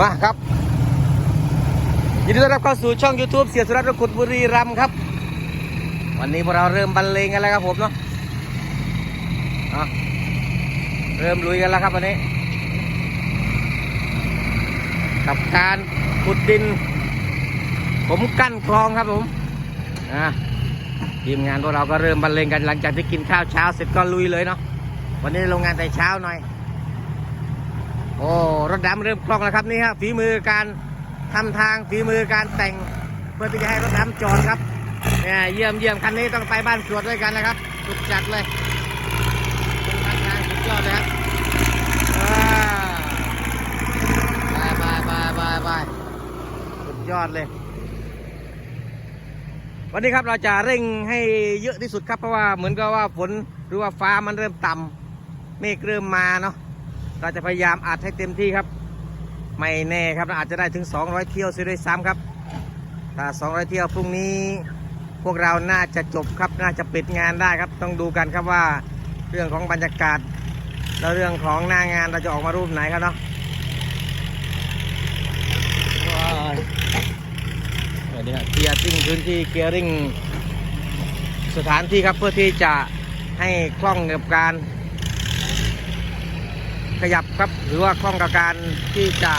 มาครับ ยินดีต้อนรับเข้าสู่ช่อง YouTube เสียสุรัตน์รขุดบุรีรัมย์ครับ วันนี้พวกเราเริ่มบรรเลงกันแล้วครับผมเนาะอะเริ่มลุยกันแล้วครับวันนี้ กับการขุดดิน ผมกั้นคลองครับผมอะทีมงานพวกเราก็เริ่มบรรเลงกันหลังจากที่กินข้าวเช้าเสร็จก็ลุยเลยเนาะวันนี้ลงงานแต่เช้าหน่อย โอ้รถดำเริ่มคล่องแล้วครับนี่ฮะฝีมือการทำทางฝีมือการแต่งเพื่อที่จะให้รถดำจอดครับเนี่ยเยี่ยมเยี่ยมคันนี้ต้องไปบ้านสวดด้วยกันนะครับสุดจัดเลยเป็นทางสุดยอดเลยครับบายบายบายบายบายสุดยอดเลย วันนี้ครับเราจะเร่งให้เยอะที่สุดครับเพราะว่าเหมือนกับว่าฝนหรือว่าฟ้ามันเริ่มต่ำเมฆเริ่มมาเนาะ เราจะพยายามอัดให้เต็มที่ครับ ไม่แน่ครับเราอาจจะได้ถึง 200 เที่ยวเสียด้วยซ้ำครับถ้า200 เที่ยวพรุ่งนี้พวกเราน่าจะจบครับน่าจะปิดงานได้ครับ ต้องดูกันครับว่าเรื่องของบรรยากาศ แล้วเรื่องของหน้างานเราจะออกมารูปไหนครับเนาะว้ายเดี๋ยวนี้เกียร์ริงพื้นที่เกียร์ริงสถานที่ครับเพื่อที่จะให้คล่องกับการ ขยับครับ หรือว่าคล่องกับการที่จะ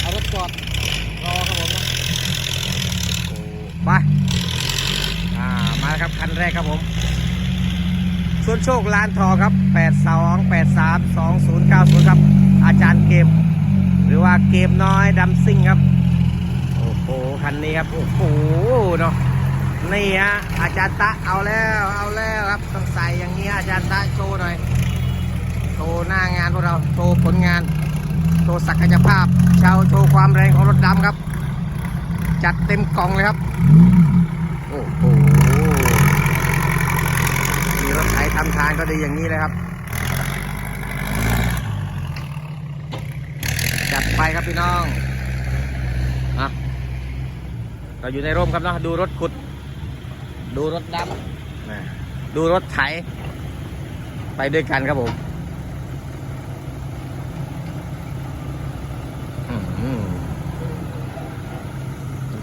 เอารถจอดรอครับผมไปอ่ามาครับคันแรกครับผมส่วนโชคลานทอครับ 82 83 2090 ครับ อาจารย์เกม หรือว่าเกมน้อยดัมซิ่งครับ โอ้โห คันนี้ครับ โอ้โห เนาะนี่ฮะอาจารย์ตะเอาแล้ว เอาแล้วครับ ต้องใส่อย่างนี้อาจารย์ตะโชว์หน่อย ว์หน้างานพวกเราโชว์ผลงาน โชว์ศักยภาพ ชาวโชว์ความแรงของรถดำครับ จัดเต็มกล่องเลยครับ โอ้โหมีรถไถทำทางก็ดีอย่างนี้เลยครับ จัดไปครับพี่น้องอะเราอยู่ในร่มครับเนาะดูรถขุด ดูรถดำดูรถไถไปด้วยกันครับผม อืม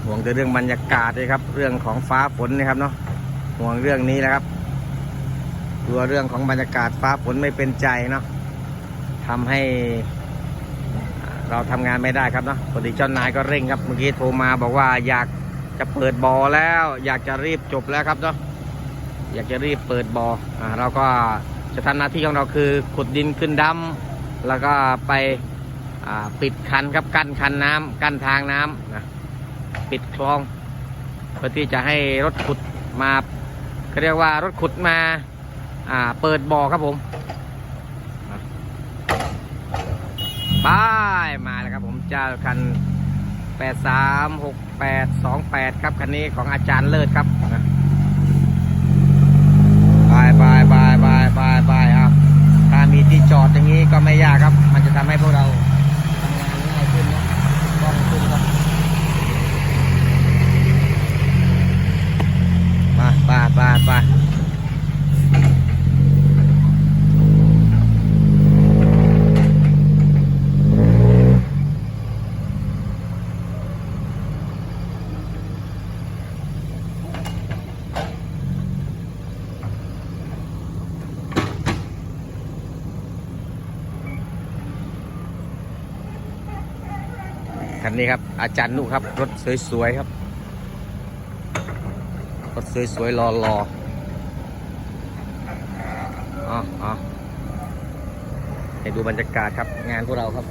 ห่วงแต่เรื่องบรรยากาศเลยครับ เรื่องของฟ้าฝนนะครับเนาะห่วงเรื่องนี้นะครับตัวเรื่องของบรรยากาศฟ้าฝนไม่เป็นใจเนาะทำให้เราทำงานไม่ได้ครับเนาะพอดีเจ้านายก็เร่งครับ เมื่อกี้โทรมาบอกว่าอยากจะเปิดบอแล้ว อยากจะรีบจบแล้วครับเนาะอยากจะรีบเปิดบออ่าเราก็จะทำหน้าที่ของเราคือขุดดินขึ้นดำแล้วก็ไป ปิดคันครับกั้นคันน้ำกั้นทางน้ำนะปิดคลองเพื่อที่จะให้รถขุดมาเขาเรียกว่ารถขุดมาอ่าเปิดบ่อครับผมอะไปมาแล้วครับผมเจ้าคัน 836828 ครับคันนี้ของอาจารย์เลิศครับนะไปไปไปไปไปไปครับถ้ามีที่จอดอย่างนี้ก็ไม่ยากครับ มันจะทำให้พวกเรา ทำงานง่ายขึ้นนะคล่องขึ้นครับ มาไปไปไปคั นี้ครับ อาจารย์นุครับ รถสวยๆครับ รถสวยๆรอรออ๋ออ๋อให้ดูบรรยากาศครับ งานพวกเราครับ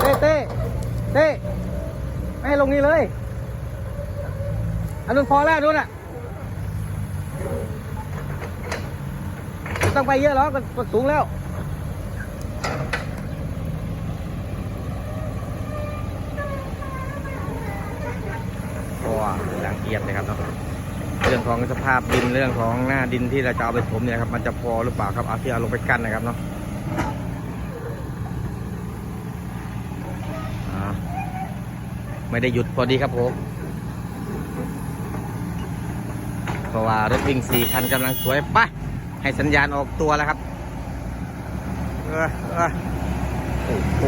เต้เต้เต้ไม่ให้ลงนี่เลยอันนู้นพอแล้วนู้นอะไม่ ต้องไปเยอะหรอกก็สูงแล้วก็อย่างเอียดเลยครับเนาะเรื่องของสภาพดินเรื่องของหน้าดินที่เราจะเอาไปถมเนี่ยครับมันจะพอหรือเปล่าครับเอาที่เอาลงไปกั้นนะครับเนาะไม่ได้หยุดพอดีครับผมเพราะว่ารถวิ่งสี่คันกำลังสวยไป ให้สัญญาณออกตัวแล้วครับเออเออโอ้โห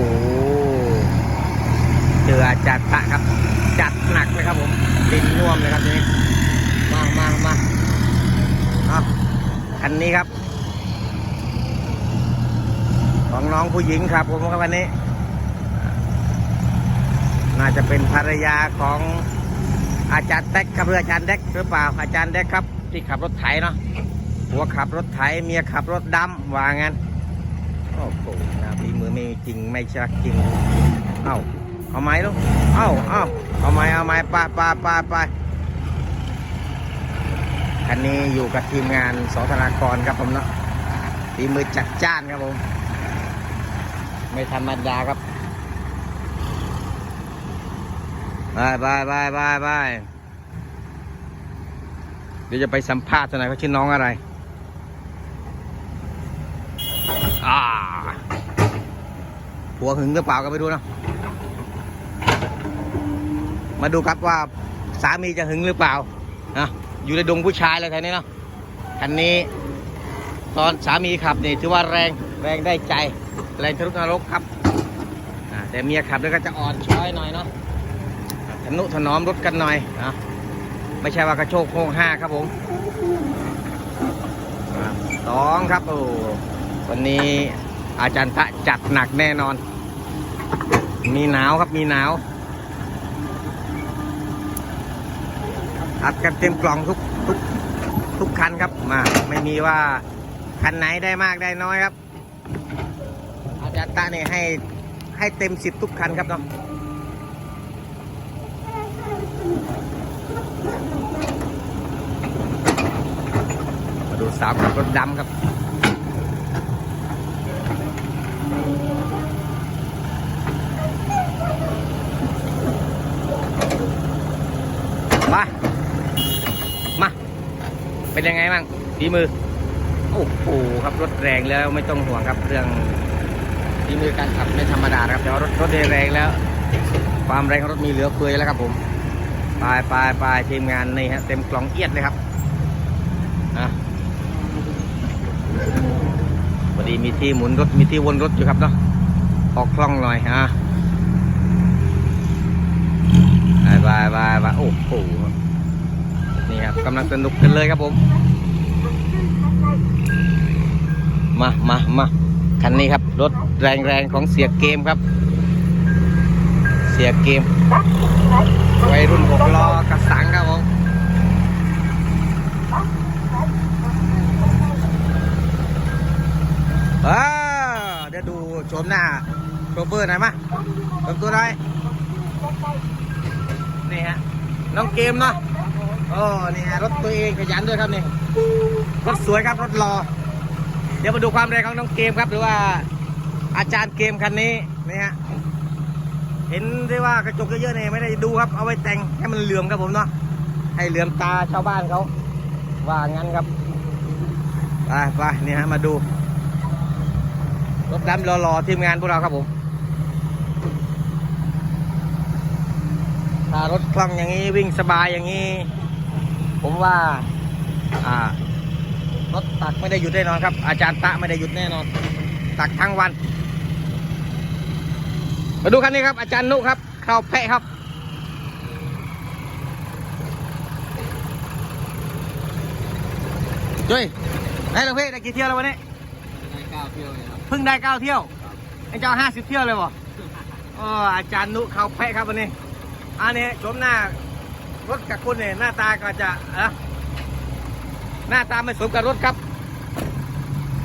เจออาจารย์พระครับ จัดหนักเลยครับผมดินน่วมเลยครับนี้มามามาเอาคันนี้ครับ ของน้องผู้หญิงครับผมครับวันนี้ น่าจะเป็นภรรยาของอาจารย์แดกครับหรืออาจารย์แดกหรือเปล่าอาจารย์แดกครับ ที่ขับรถไถเนาะ หัวขับรถไถเมียขับรถดำว่างั้นโอ้โหนะฝีมือไม่จริงไม่ชักจริง เอ้าเอาไม้ลูกเอ้าเอ้าเอาไม้เอาไม้ปาปาปไปคันนี้อยู่กับทีมงานสธนากรครับผมเนาะฝีมือจัดจ้านครับผม ไม่ธรรมดาครับบายบายบายบายบายเดี๋ยวจะไปสัมภาษณ์ทนายเขาชื่อน้องอะไร อ่าผัวหึงหรือเปล่าก็ไม่รู้นะมาดูครับว่าสามีจะหึงหรือเปล่านะอยู่ในดงผู้ชายเลยแถวนี้เนาะคันนี้ ตอนสามีขับนี่ถือว่าแรงแรงได้ใจ แรงทะลุนรกครับแต่เมียขับแล้วก็จะอ่อนช้อยหน่อยเนาะทนุถนอมรถกันหน่อยนะไม่ใช่ว่ากระโชกโค้งห้าครับผมสองครับโอ้ วันนี้อาจารย์พระจัดหนักแน่นอน มีหนาวครับมีหนาวอัดกันเต็มกล่องทุกทุกทุกคันครับมาไม่มีว่าคันไหนได้มากได้น้อยครับ อาจารย์ตะเนี่ยให้ให้เต็มสิบทุกคันครับเนาะมาดูสาวขับรถดำครับ มา มา เป็นยังไงบ้างฝีมือ โอ้โหครับรถแรงแล้วไม่ต้องห่วงครับเรื่องฝีมือการขับไม่ธรรมดาครับแต่ว่ารถรถแรงแล้ว ความแรงของรถมีเหลือเฟือแล้วครับผมไปไปไปทีมงานนี่ฮะเต็มกล่องเอียดเลยครับอะพอดีมีที่หมุนรถมีที่วนรถอยู่ครับเนาะออกคล่องหน่อยฮะ บายบายบายโอ้โหนี่ครับกำลังสนุกกันเลยครับผม มามามาคันนี้ครับ รถแรงๆของเสียเกมครับ เสียเกมวัยรุ่นหกล้อกระสังครับผมเออเดี๋ยวดูชมหน้าโชเฟอร์หน่อยมะ เกมเนาะโอ้นี่ฮะรถตัวเองขยันด้วยครับนี่รถสวยครับรถรอ เดี๋ยวมาดูความแรงของน้องเกมครับ หรือว่าอาจารย์เกมคันนี้นี่ฮะเห็นได้ว่ากระจกเยอะๆเนี่ยไม่ได้ดูครับเอาไว้แต่งให้มันเหลื่อมครับผมเนาะให้เหลื่อมตาชาวบ้านเขาว่างั้นครับไปไปนี่ฮะมาดูรถดำรอๆทีมงานพวกเราครับผม ถ้ารถคล่องอย่างนี้วิ่งสบายอย่างนี้ ผมว่า อ่ารถตักไม่ได้หยุดแน่นอนครับ อาจารย์ตะไม่ได้หยุดแน่นอน ตักทั้งวัน มาดูคันนี้ครับ อาจารย์นุครับเข้าแพะครับจุ้ยได้แล้วพี่ได้กี่เที่ยวแล้ววันนี้ได้เก้าเที่ยวเลยครับเพิ่งได้เก้าเที่ยวไอ้เจ้าห้าสิบเที่ยวเลยบ่อ๋ออาจารย์นุเขาแพะครับวันนี้ อันนี้ชมหน้ารถกับคุณเนี่ยหน้าตาก็จะอะหน้าตาไม่สมกับรถครับ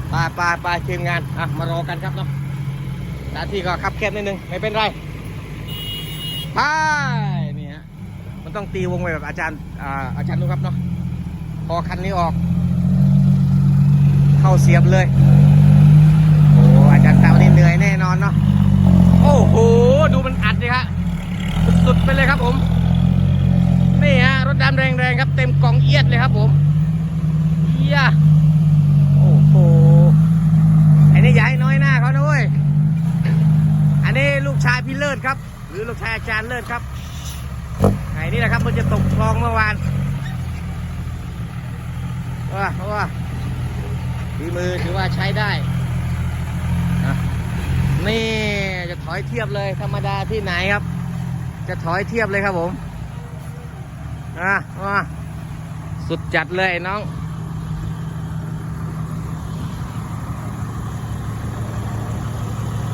ไปไปไปทีมงานอะมารอกันครับเนาะสถานที่ก็คับแคบนิดนึงไม่เป็นไรไปนี่ฮะมันต้องตีวงไว้แบบอาจารย์อ่าอาจารย์นุครับเนาะพอคันนี้ออก เข้าเสียบเลยโอ้อาจารย์ตาวันนี้เหนื่อยแน่นอนเนาะโอ้โหดูมันอัดดิฮะ สุดๆไปเลยครับผม นี่ฮะรถดำแรงๆครับ เต็มกล่องเอียดเลยครับผมเยียโอ้โหอ้นี่อย่าให้น้อยหน้าเขานะเว้ยอันนี้ลูกชายพี่เลิศครับ หรือลูกชายอาจารย์เลิศครับไอ้นี่แหละครับมันจะตกคลองเมื่อวานว่าว่าฝีมือถือว่าใช้ได้นี่จะถอยเทียบเลยธรรมดาที่ไหนครับ จะถอยเทียบเลยครับผมอะว่าสุดจัดเลยน้อง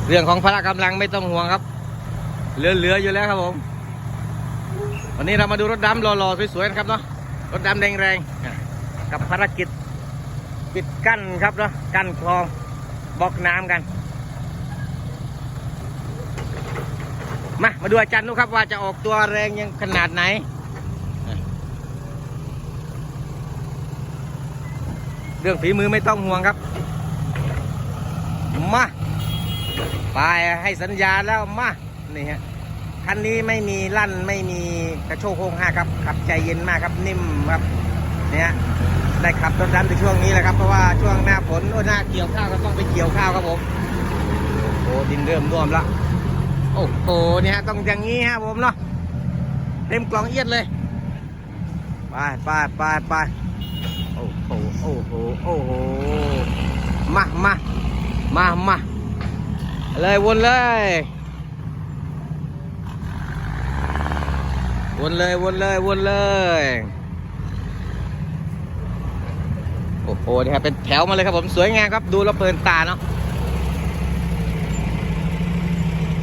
เรื่องของพละกำลังไม่ต้องห่วงครับ เหลือๆอยู่แล้วครับผม วันนี้เรามาดูรถดำหล่อๆสวยๆนะครับเนาะ รถดำแรงๆ กับภารกิจปิดกั้นครับเนาะ กั้นคลองบล็อกน้ำกัน มามาดูอาจารย์นุครับว่าจะออกตัวแรงยังขนาดไหนเรื่องฝีมือไม่ต้องห่วงครับ มาไปให้สัญญาแล้วมา นี่ฮะ คันนี้ไม่มีลั่นไม่มีกระโชกโค้งห้าครับ ขับใจเย็นมากครับนิ่มครับเนี่ยได้ขับรถดันในช่วงนี้แหละครับ เพราะว่าช่วงหน้าฝนหน้าเกี่ยวข้าวก็ต้องไปเกี่ยวข้าวครับผม โอ้ดินเริ่มร่วมละ โอ้โหเนี่ยต้องอย่างนี้ฮะผมเนาะเต็มกล่องเอียดเลยไปไปไปไปโอ้โหโอ้โหโอ้โหมามามามาเลยวนเลย วนเลยวนเลยวนเลยโอ้โหนี่ครับเป็นแถวมาเลยครับผมสวยงามครับดูแล้วเพลินตาเนาะ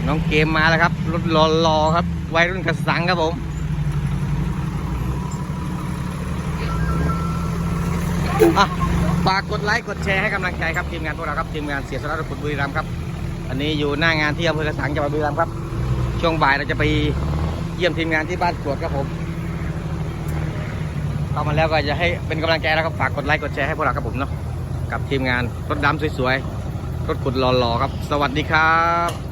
น้องเกมมาแล้วครับ รถรอๆครับ วัยรุ่นกระสังครับผม ฝากกดไลค์ กดแชร์ให้กำลังใจครับ ทีมงานพวกเราครับ ทีมงานเสียสละรถขุดบุรีรัมย์ครับ อันนี้อยู่หน้างานที่อำเภอกระสังจังหวัดบุรีรัมย์ครับ ช่วงบ่ายเราจะไปเยี่ยมทีมงานที่บ้านกวดครับผมเข้ามาแล้วก็จะให้เป็นกำลังใจแล้วครับฝากกดไลค์ กดแชร์ให้พวกเราครับผมเนาะ กับทีมงานรถดำสวยๆ รถขุดหล่อๆครับ สวัสดีครับ